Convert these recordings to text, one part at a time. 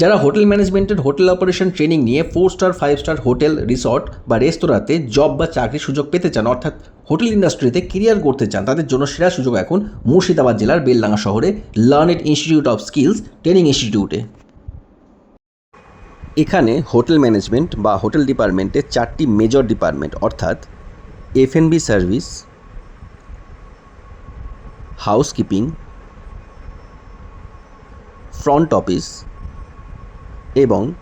যারা হোটেল ম্যানেজমেন্টের hotel operation training নিয়ে four star five star hotel, resort বা রেস্তোরাঁতে জব বা চাকরির সুযোগ পেতে চান, অর্থাৎ হোটেল ইন্ডাস্ট্রিতে কেরিয়ার করতে চান, তাদের জন্য সেরা সুযোগ এখন মুর্শিদাবাদ জেলার বেলডাঙ্গা শহরে Learned Institute of Skills training ইনস্টিটিউটে। এখানে হোটেল ম্যানেজমেন্ট বা হোটেল ডিপার্টমেন্টে চারটি মেজর ডিপার্টমেন্ট, অর্থাৎ F N B service, housekeeping, front office এবং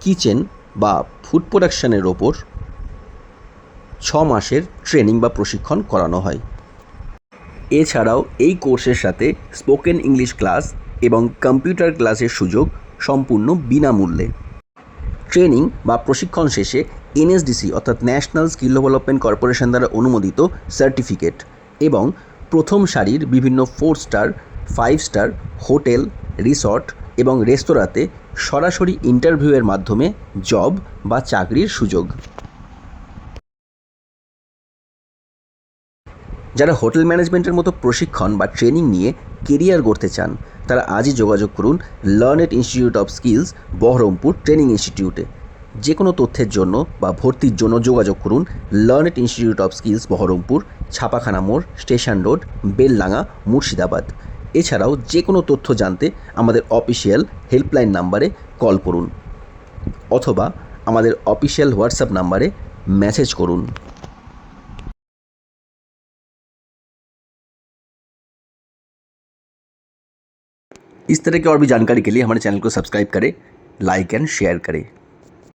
কিচেন বা ফুড প্রোডাকশনের ওপর ছ মাসের ট্রেনিং বা প্রশিক্ষণ করানো হয়। এছাড়াও এই কোর্সের সাথে স্পোকেন ইংলিশ ক্লাস এবং কম্পিউটার ক্লাসের সুযোগ সম্পূর্ণ বিনামূল্যে। ট্রেনিং বা প্রশিক্ষণ শেষে এনএসডিসি অর্থাৎ ন্যাশনাল স্কিল ডেভেলপমেন্ট কর্পোরেশন দ্বারা অনুমোদিত সার্টিফিকেট এবং প্রথম সারির বিভিন্ন four star, five star hotel, resort এবং রেস্তোরাঁতে সরাসরি ইন্টারভিউয়ের মাধ্যমে জব বা চাকরির সুযোগ। যারা হোটেল ম্যানেজমেন্টের মতো প্রশিক্ষণ বা ট্রেনিং নিয়ে কেরিয়ার গড়তে চান, তারা আজই যোগাযোগ করুন learned institute of skills, Baharampur training ইনস্টিটিউটে। যে কোনো তথ্যের জন্য বা ভর্তির জন্য যোগাযোগ করুন learned institute of skills, Baharampur, ছাপাখানা মোড়, স্টেশন রোড, বেলডাঙ্গা, মুর্শিদাবাদ। এছাড়াও যে কোনো তথ্য জানতে আমাদের অফিসিয়াল হেল্পলাইন নাম্বারে কল করুন অথবা আমাদের অফিসিয়াল হোয়াটসঅ্যাপ নাম্বারে মেসেজ করুন इस तरह की और भी जानकारी के लिए हमारे चैनल को सब्सक्राइब करें लाइक एंड शेयर करें